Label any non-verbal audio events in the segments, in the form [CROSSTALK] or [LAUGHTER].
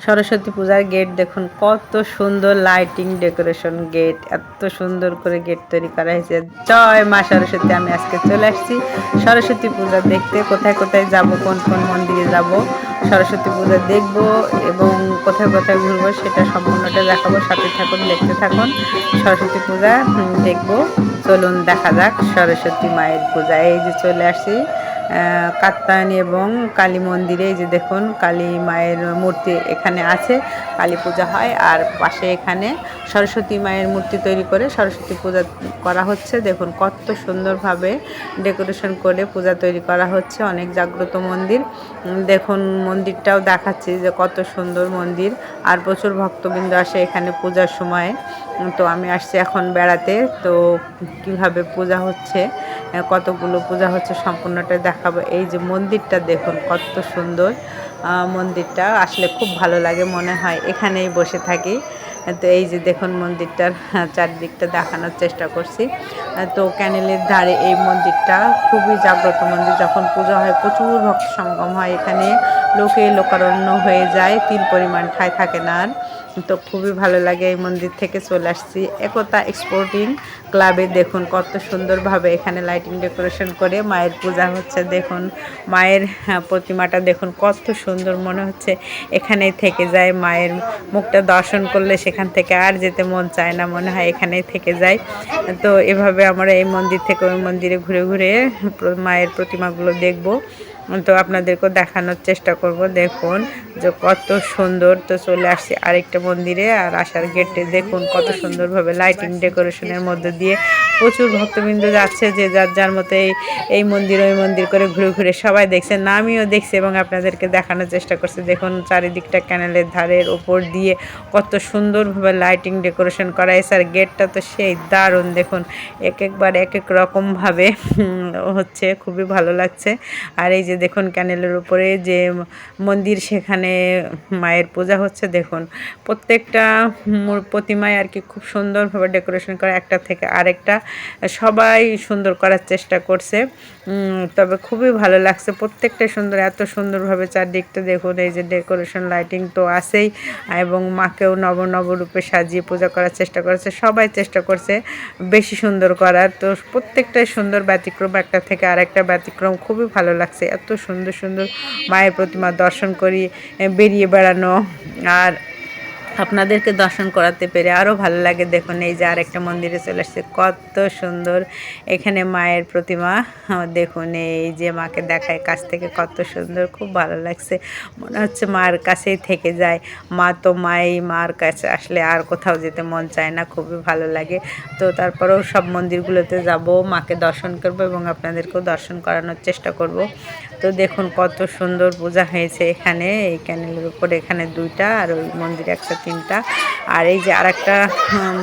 সরস্বতী পূজার গেট দেখুন কত সুন্দর লাইটিং ডেকোরেশন গেট এত সুন্দর করে গেট তৈরি করা হয়েছে। জয় মা সরস্বতী আমি আজকে চলে আসছি। সরস্বতী পূজা দেখতে কোথায় কোথায় যাব কোন কোন মন্দিরে যাব সরস্বতী পূজা দেখব এবং কোথায় কোথায় ঘুরবো সেটা সম্পূর্ণটা দেখাবো সাথে থাকুন দেখতে থাকুন। সরস্বতী পূজা দেখব। চলুন দেখা যাক সরস্বতী মায়ের পূজা এই যে চলে আহ, কাত্তায়নী এবং কালী মন্দিরে যে দেখুন, কালী মায়ের মূর্তি এখানে আছে, কালী পূজা হয়। আর পাশে এখানে সরস্বতী মায়ের মূর্তি তৈরি করে সরস্বতী পূজা করা হচ্ছে। দেখুন, কত সুন্দরভাবে ডেকোরেশন করে পূজা তৈরি করা হচ্ছে। অনেক জাগ্রত মন্দির। দেখুন, মন্দিরটাও দেখাচ্ছি যে কত সুন্দর মন্দির। আর প্রচুর ভক্তবৃন্দ আসে এখানে পূজার সময়। তো আমি আসছি এখন বেড়াতে। তো কীভাবে পূজা হচ্ছে? কতগুলো পূজা হচ্ছে সম্পূর্ণটা দেখাবো। এই যে মন্দিরটা দেখুন কত সুন্দর। মন্দিরটা আসলে খুব ভালো লাগে মনে হয় এখানেই বসে থাকি। তো এই যে দেখুন মন্দিরটার আহ, চারদিকটা দেখানোর চেষ্টা করছি। তো ক্যানেলের ধারে এই মন্দিরটা খুবই জাগ্রত মন্দির। যখন পূজা হয় প্রচুর ভক্ত সমাগম হয় এখানে। লোকে লোকারণ্য হয়ে যায় তিল পরিমাণ ঠাঁই থাকে না আর। তো খুবই ভালো লাগে এই মন্দির থেকে চলে আসছি। একতা এক্সপোর্টিং ক্লাবে দেখুন কত সুন্দরভাবে এখানে লাইটিং ডেকোরেশন করে মায়ের পূজা হচ্ছে। দেখুন মায়ের হ্যাঁ, প্রতিমাটা দেখুন কত সুন্দর মনে হচ্ছে। এখানেই থেকে যায় মায়ের মুখটা দর্শন করলে সেখান থেকে আর যেতে মন চায় না মনে হয় এখানেই থেকে যায়। তো এভাবে আমরা এই মন্দির থেকে ওই মন্দিরে ঘুরে ঘুরে মায়ের প্রতিমাগুলো দেখব। তো আপনাদেরকেও দেখানোর চেষ্টা করব। দেখুন যে কত সুন্দর তো চলে আসছি আরেকটা মন্দিরে আর আসার গেটে দেখুন কত সুন্দরভাবে লাইটিং ডেকোরেশনের মধ্যে দিয়ে প্রচুর ভক্তবৃন্দ যাচ্ছে যে যার যার মতো এই মন্দির, ওই মন্দির করে ঘুরে ঘুরে সবাই দেখছে, না আমিও দেখছি এবং আপনাদেরকে দেখানোর চেষ্টা করছে। দেখুন চারিদিকটা ক্যানেলের ধারের ওপর দিয়ে কত সুন্দরভাবে লাইটিং ডেকোরেশন করা আর গেটটা তো সেই দারুণ। দেখুন, এক একবার এক এক রকমভাবে হচ্ছে, খুবই ভালো লাগছে। আর এই যে দেখুন ক্যানেলের উপরে যে মন্দির, সেখানে মায়ের পূজা হচ্ছে। দেখুন, প্রত্যেকটা প্রতিমায় আর কি খুব সুন্দরভাবে ডেকোরেশন করা, একটা থেকে আরেকটা। সবাই সুন্দর করার চেষ্টা করছে। তবে খুবই ভালো লাগছে। প্রত্যেকটা সুন্দর, এত সুন্দরভাবে চারদিকটা দেখুন, এই যে ডেকোরেশন লাইটিং তো আছেই, এবং মাকেও নব নবরূপে সাজিয়ে পূজা করার চেষ্টা করেছে। সবাই চেষ্টা করছে বেশি সুন্দর করার। তো প্রত্যেকটাই সুন্দর ব্যতিক্রম, একটা থেকে আরেকটা ব্যতিক্রম। খুবই ভালো লাগছে। এত সুন্দর সুন্দর মায়ের প্রতিমা দর্শন করি বেরিয়ে বেড়ানো, আর আপনাদেরকে দর্শন করাতে পেরে আরও ভালো লাগে। দেখুন, এই যে আরেকটা মন্দিরে চলে আসছে। কত সুন্দর এখানে মায়ের প্রতিমা। দেখুন, এই যে মাকে দেখায় কাছ থেকে কত সুন্দর, খুব ভালো লাগছে। মনে হচ্ছে মার কাছেই থেকে যায়। মা তো মাই, মার কাছে আসলে আর কোথাও যেতে মন চায় না, খুবই ভালো লাগে। তো তারপরেও সব মন্দিরগুলোতে যাব, মাকে দর্শন করব এবং আপনাদেরকেও দর্শন করানোর চেষ্টা করব। তো দেখুন কত সুন্দর পূজা হয়েছে এখানে। এই ক্যানেলের উপর এখানে দুইটা আর ওই মন্দিরে একটা তিনটা। আর এই যে আর একটা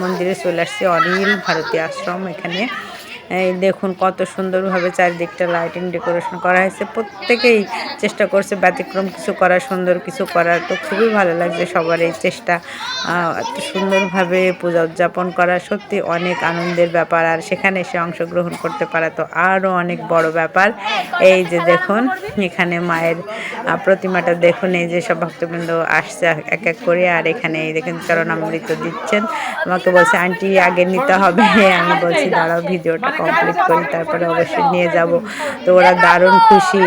মন্দিরে চলে আসছে অনিল ভারতী আশ্রম এখানে। এই দেখুন কত সুন্দরভাবে চারিদিকটা লাইটিং ডেকোরেশন করা হয়েছে। প্রত্যেকেই চেষ্টা করছে ব্যতিক্রম কিছু করার সুন্দর কিছু করার তো খুবই ভালো লাগছে সবার এই চেষ্টা। এত সুন্দরভাবে পূজা উদযাপন করা সত্যি অনেক আনন্দের ব্যাপার। আর সেখানে এসে অংশগ্রহণ করতে পারা তো আরও অনেক বড় ব্যাপার। এই যে দেখুন, এখানে মায়ের প্রতিমাটা দেখুন, এই যে সব ভক্তবৃন্দ আসছে এক এক করে। আর এখানে এই দেখুন চরণামৃত দিচ্ছেন। আমাকে বলছে, আন্টি, আগে নিতে হবে। আমি বলছি, দাঁড়াও, ভিডিওটা কমপ্লিট করি। তারপরে অবশ্যই নিয়ে যাব। তো ওরা দারুণ খুশি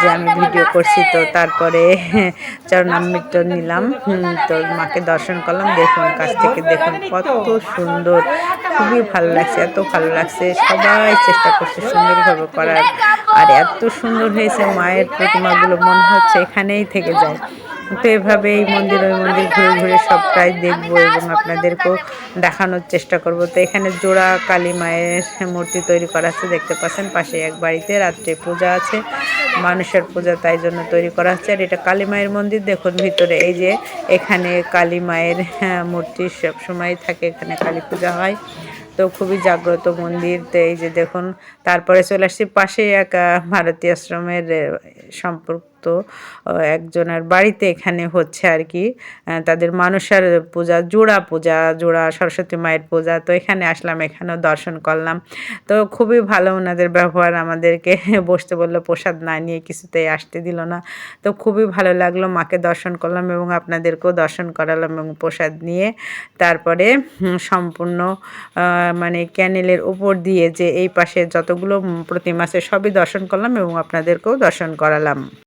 যে আমি ভিডিও করছি। তো তারপরে [LAUGHS] চরণামৃত নিলাম। তো মাকে দর্শন করলাম। দেখুন কাছ থেকে দেখুন কত সুন্দর। খুবই ভালো লাগছে এত ভালো লাগছে। সবাই চেষ্টা করছে সুন্দরভাবে করার। আর এত সুন্দর হয়েছে মায়ের প্রতিমাগুলো মনে হচ্ছে এখানেই থেকে যায়। তো এভাবে এই মন্দির ওই মন্দির ঘুরে ঘুরে সবটাই দেখব এবং আপনাদেরকেও দেখানোর চেষ্টা করব। তো এখানে জোড়া কালী মায়ের মূর্তি তৈরি করা আছে দেখতে পাচ্ছেন পাশে এক বাড়িতে রাত্রে পূজা আছে মানুষের পূজা তাই জন্য তৈরি করা হচ্ছে। আর এটা কালী মায়ের মন্দির দেখুন ভিতরে এই যে এখানে কালী মায়ের হ্যাঁ, মূর্তি সবসময় থাকে এখানে কালী পূজা হয়। তো খুবই জাগ্রত মন্দির তো এই যে দেখুন তারপরে চলে আসছি পাশে এক আহ, ভারতী আশ্রমের সম্পর্ক আহ, একজনের বাড়িতে এখানে হচ্ছে আর কি তাদের মানুষের পূজা জোড়া পূজা জোড়া সরস্বতী মায়ের পূজা তো এখানে আসলাম এখানেও দর্শন করলাম। তো খুবই ভালো ওনাদের ব্যবহার আমাদেরকে [LAUGHS] বসতে বলল প্রসাদ না নিয়ে কিছুতেই আসতে দিল না। তো খুবই ভালো লাগল মাকে দর্শন করলাম এবং আপনাদেরকেও দর্শন করালাম এবং প্রসাদ নিয়ে। তারপরে সম্পূর্ণ মানে ক্যানেলের উপর দিয়ে যে এই পাশে যতগুলো প্রতিমা আছে সবই দর্শন করলাম এবং আপনাদেরকেও দর্শন করালাম।